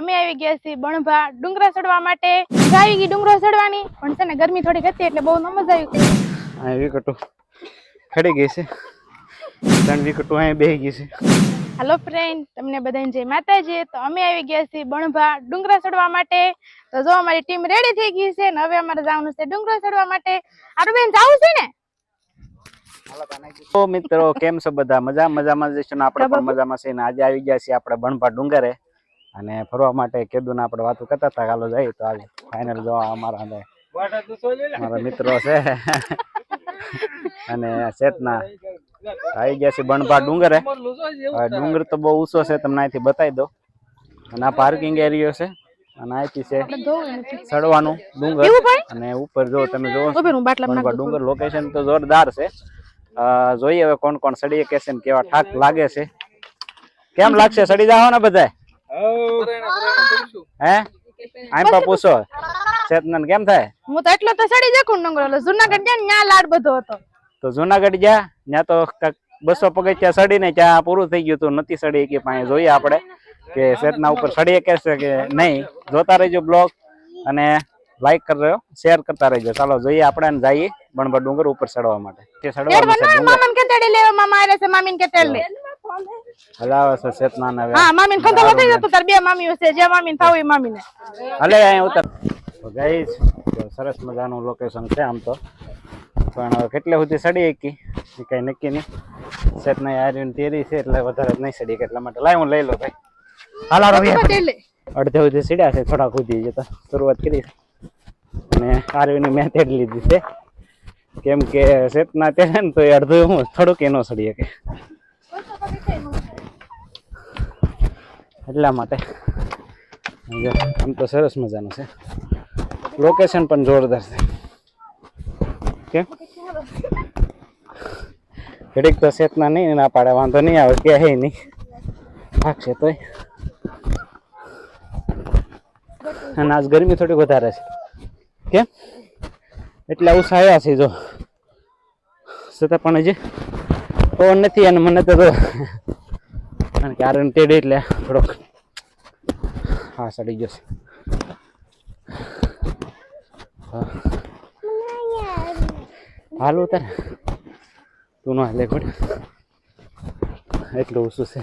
અમે આવી ગયા છીએ બણભા ડુંગરા ચડવા માટે. આવી ગઈ ડુંગરો ચડવાની. પણ છે ને ગરમી થોડીક હતી એટલે બહુ ન મજા આવી આ વિકટો ખડી ગઈ છે. ત્રણ વિકટો અહીં બેહી ગઈ છે. હાલો ફ્રેન્ડ તમને બધાને જય માતાજી. તો અમે આવી ગયા છીએ બણભા ડુંગરા ચડવા માટે. તો જો અમારી ટીમ રેડી થઈ ગઈ છે ને હવે અમારે જવાનું છે ડુંગરો ચડવા માટે. આરું બેન જવું છે ને? તો મિત્રો કેમ છો બધા? મજા મજામાં જઈશું આપણે પણ મજામાં છે ને? આજે આવી ગયા છીએ આપણે બણભા ડુંગરે. અને ફરવા માટે કેદુના ને આપણે વાતો કરતા હતા હાલો જઈએ તો આજે ફાઇનલ જોવા અમારા અંદર મારા મિત્રો છે. અને ચેતના આવી ગયા છે બણભા ડુંગરે. ડુંગર તો બહુ ઊંચો છે તમને અહીંથી બતાવી દો અને આ પાર્કિંગ એરિયો છે. અને અહીંથી છે ચડવાનું ડુંગર. અને ઉપર જો તમે જો બણભા ડુંગર લોકેશન તો જોરદાર છે. જોઈએ હવે કોણ કોણ સડી કે છે ને કેવા ઠાક લાગે છે. કેમ લાગશે? સડી જાવ ને બધાય. હે. આમ પણ પૂછો ચેતનન કેમ થાય? હું તો એટલો તો સડી જકું ડુંગરો એટલે જુનાગઢ જાય ને લાડ બધો હતો. તો જુનાગઢ ગયા? ન્યા તો બસો પગથિયા સડીને ત્યાં પૂરું થઈ ગયું હતું. નથી સડી કે પાસે જોઈએ આપણે કે ચેતના ઉપર સડી કે છે કે નહીં. જોતા રહેજો બ્લોગ અને લાઈક કરજો શેર કરતા રહેજો. ચાલો જોઈએ આપણે જઈએ બણબા ડુંગર ઉપર ચડવા માટે. તે કે તેડી લેવા? મામા આવે છે મામીન કે લે. હલાવે છે ચેતના ને હવે હા મામીન ખંતો થઈ જતો તાર બે મામીઓ છે જે મામીન થાવ એ મામીને. હલે અહીં ઉતર. તો ગાઈસ સરસ મજાનું લોકેશન છે આમ તો. પણ હવે કેટલે સુધી સડી શકી એ કઈ નક્કી નહીં. સેટ નહીં આર્યન તેરી છે એટલે વધારે જ નહીં સડી શકે એટલા માટે લાય હું લઈ લો ભાઈ. હાલ હાલો ભાઈ આપણે. તેડ લે અડધે સુધી સીડ્યા છે થોડા સુધી જતા શરૂઆત કરી છે. અને આર્યની મેં તેડી લીધી છે. કેમ કે સેટના તેડે ને તો એ અડધું હું થોડુંક એનો સડી શકે એટલા માટે. આમ તો સરસ મજાનું છે. લોકેશન પણ જોરદાર છે. કેમ? ઘડીક તો શેતના નહીં ના પાડે, વાંધો નહીં આવે કે હે નહીં. થાકશે તોય. અને આજ ગરમી થોડી વધારે છે. કેમ? એટલે આવ્યા છે, જો. છતાં પણ હજી પવન નથી અને મને તો કારણ કે આરણ તેડે એટલે થોડોક હા, સડી ગયો છે. હાલ ઉતાર તું નો હાલે એટલું ઓછું છે.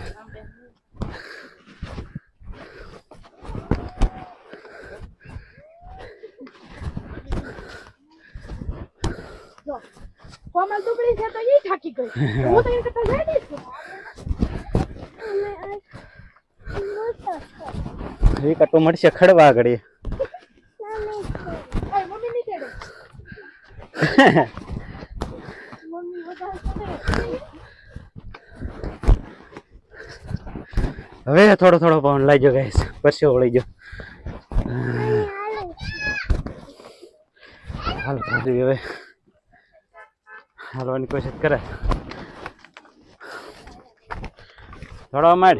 થાકી ગઈ. હું તો એની કરતા જાડી છું એ કટો મળશે ખડવા ચડે. હવે થોડો થોડો પવન લાગ્યો ગાઈસ પરસ્યો વળી ગયો હાલ. હવે. હાલવાની કોશિશ કરે. દોડવા માંડ.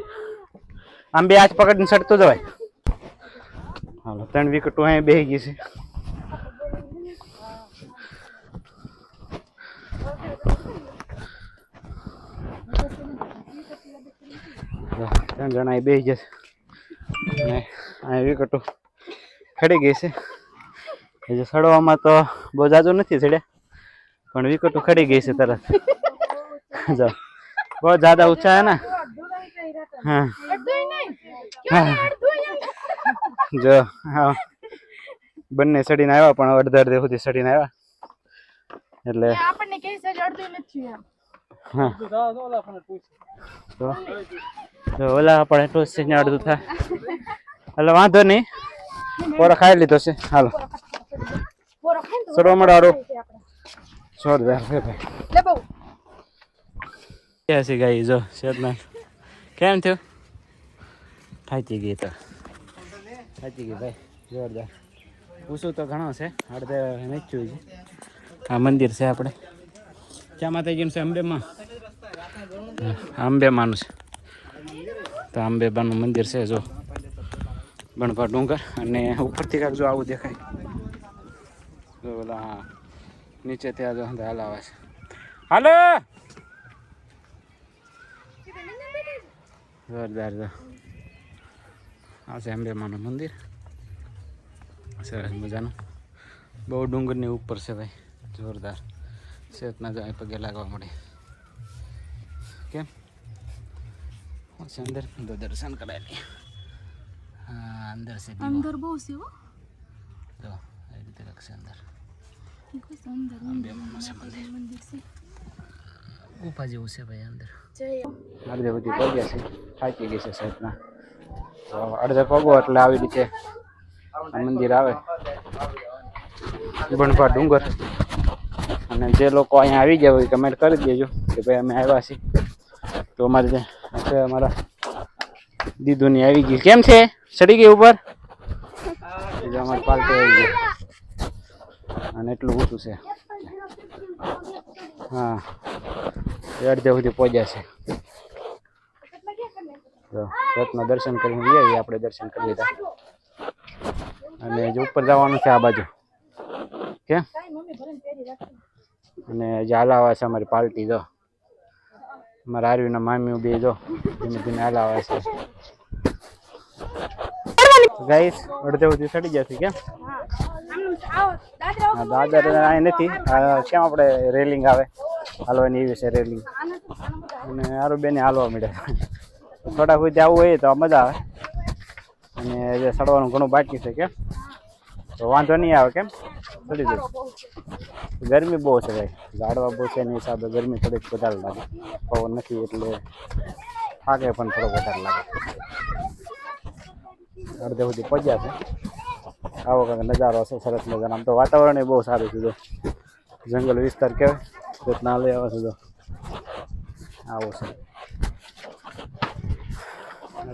આમ બે આજ પકડીને સડતો જવાય. હાલો, ત્રણ વિકેટો અહીંયા બેહી ગઈ છે. ત્રણ જણા અહીં બેસી જશે. અને અહીંયા વિકેટો ખડી ગઈ છે. હજી સડવામાં તો બહુ જાજુ નથી સડ્યા. પણ વિકેટો ખડી ગઈ છે તરત. જો બહુ જ્યાદા ઊંચા હે ને? હા. જો હા. બંને સડીને આવ્યા પણ અડધા અડધે સુધી સડીને આવ્યા. એટલે આપણને કઈ સજ અડધું નથી હા. તો ઓલા પણ એટલું છે ને અડધું થાય. એટલે વાંધો નહીં. પોરો ખાઈ લીધો છે. હાલો. તો મળો છે ભાઈ લે બહુ. ક્યાં છે ગાઈ જો શેતના કેમ થયું? થાકી ગઈ તો. થાકી ગઈ ભાઈ. જોરદાર. પૂછું તો ઘણો છે અડધે નાખ્યું છે. આ મંદિર છે આપણે. ક્યાં માતાજીનું છે અંબેમાં? અંબેમાનું છે. તો અંબેબાનું મંદિર છે જો. બણભા ડુંગર અને ઉપરથી કાંક જો આવું દેખાય. જો બોલા હા નીચે ત્યાં જો હાલ આવે છે. હાલો! જોરદાર જો. આ છે અંબેમાનું મંદિર. સરસ મજાનું. બહુ ડુંગરની ઉપર છે ભાઈ. જોરદાર. સેતના જાય પગે લાગવા મળે. કેમ? હું છે અંદર. તો દર્શન કરાય લઈએ. હા અંદર છે અંદર બહુ છે જો એ રીતે લખશે અંદર. ગુફા જેવું છે ભાઈ અંદર અડધે બધી પગ્યા છે થાકી ગઈ છે સાહેબના તો અડધે પગો એટલે આવી રીતે મંદિર આવે બણભા ડુંગર અને જે લોકો અહીંયા આવી ગયા હોય કમેન્ટ કરી દેજો કે ભાઈ અમે આવ્યા છીએ તો અમારે જે છે અમારા દીદુની આવી ગઈ કેમ છે ચડી ગઈ ઉપર અમારી પાલટી આવી ગઈ અને એટલું ઊંચું છે. હા. અડધે સુધી પહોંચ્યા છે. રથના દર્શન કરીને જઈએ આવીએ, આપણે દર્શન કરી લીધા. અને જે ઉપર જવાનું છે આ બાજુ. કે અને જે હલાવા છે અમારી પાર્ટી જો. અમારા આર્યુના મામીઓ બે, જો. ધીમે ધીમે હાલાવા છે. ગાઈસ અડધે સુધી ચડી જશે કેમ? દાદર અહીં નથી. કેમ આપણે રેલિંગ આવે? હાલવાની એવી છે રેલિંગ. અને સારું બેને હાલવા મળે. થોડા સુધી આવું હોય તો મજા આવે. અને જે ચડવાનું ઘણું બાકી છે કેમ? તો વાંધો નહીં આવે કેમ? ચડી જાય. ગરમી બહુ છે ભાઈ. ઝાડવા બહુ છે એની હિસાબે ગરમી થોડીક વધારે લાગે. પવન નથી એટલે થાકે પણ થોડો વધારે લાગે. અડધે સુધી પહોંચ્યા છે. આવો કંઈક નજારો છે સરસ મજાનો. આમ તો વાતાવરણ બહુ સારું છે જંગલ વિસ્તાર કહેવાય ના લઈ આવે છે આવો છે.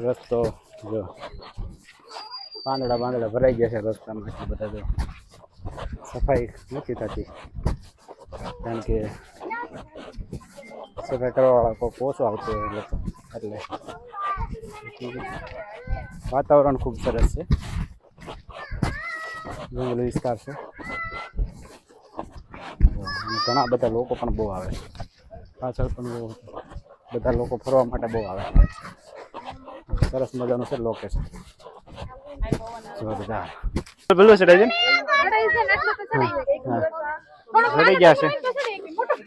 રસ્તો, જો. પાંદડા પાંદડા ભરાઈ ગયા છે રસ્તામાં બધા, જો. સફાઈ નથી થતી. કારણ કે સફાઈ કરવાવાળા કોઈ ઓછો આવતો એટલે વાતાવરણ ખૂબ સરસ છે. જંગલ વિસ્તાર છે. ઘણા બધા લોકો પણ બહુ આવે પાછળ પણ બહુ બધા લોકો ફરવા માટે બહુ આવે સરસ મજાનું છે લોકેશન જોરદાર. પેલું છે રાજન ચડી ગયા છે.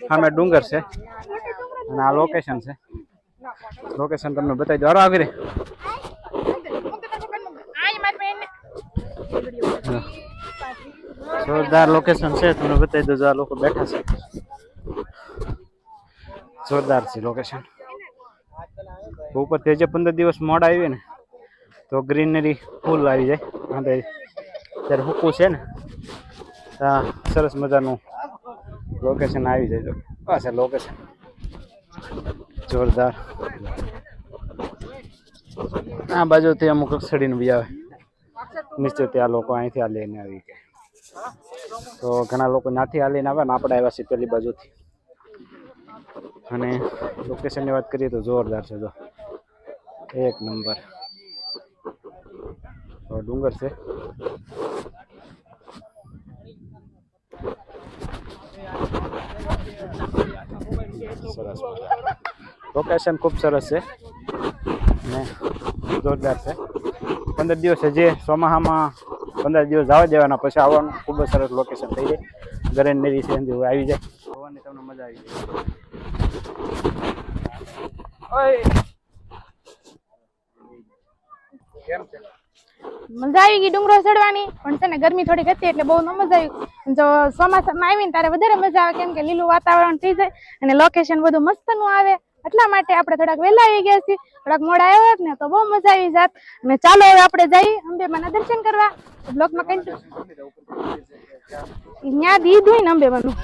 સામે ડુંગર છે. અને આ લોકેશન છે. લોકેશન તમને બતાવી દો હારો આવી રે. જોરદાર લોકેશન છે તમને બતાવી દો જો આ લોકો બેઠા છે. જોરદાર છે લોકેશન ઉપર તે જે પંદર દિવસ મોડ આવી ને, તો ગ્રીનરી ફૂલ આવી જાય. અને જ્યારે હૂકું છે ને ત્યાં સરસ મજાનું લોકેશન આવી જાય. જો, આ છે લોકેશન જોરદાર. આ બાજુથી અમુક સડીને બી આવે. નીચે ત્યાં લોકો અહીંથી આ લઈને આવી ગયા. તો ઘણા લોકો ત્યાંથી હાલીને આવે ને આપણે આવ્યા છીએ પેલી બાજુથી. અને લોકેશનની વાત કરીએ તો જોરદાર છે જો. એક નંબર. ડુંગર છે. સરસ લોકેશન ખૂબ સરસ છે. ને જોરદાર છે. પંદર દિવસ જે ચોમાસામાં પંદર દિવસ જવા દેવાના. પછી આવવાનું. ખૂબ જ સરસ લોકેશન થઈ જાય. ગરેનરી છે આવી જાય. જોવાની તમને મજા આવી જાય. કેમ છે? મજા આવી ગઈ ડુંગરો ચડવાની. પણ છે ને ગરમી થોડીક હતી એટલે બહુ ન મજા આવી. જો ચોમાસામાં આવીને ત્યારે વધારે મજા આવે કેમ કે લીલું વાતાવરણ થઈ જાય અને લોકેશન બધું મસ્તનું આવે. એટલા માટે આપણે થોડાક વહેલા આવી ગયા છીએ. થોડાક મોડા આવ્યા ને તો બહુ મજા આવી જાત. અને ચાલો હવે આપણે જઈએ અંબેમાના દર્શન કરવા. બ્લોકમાં કઈ ત્યાં દીધું હોય ને અંબેમાનું.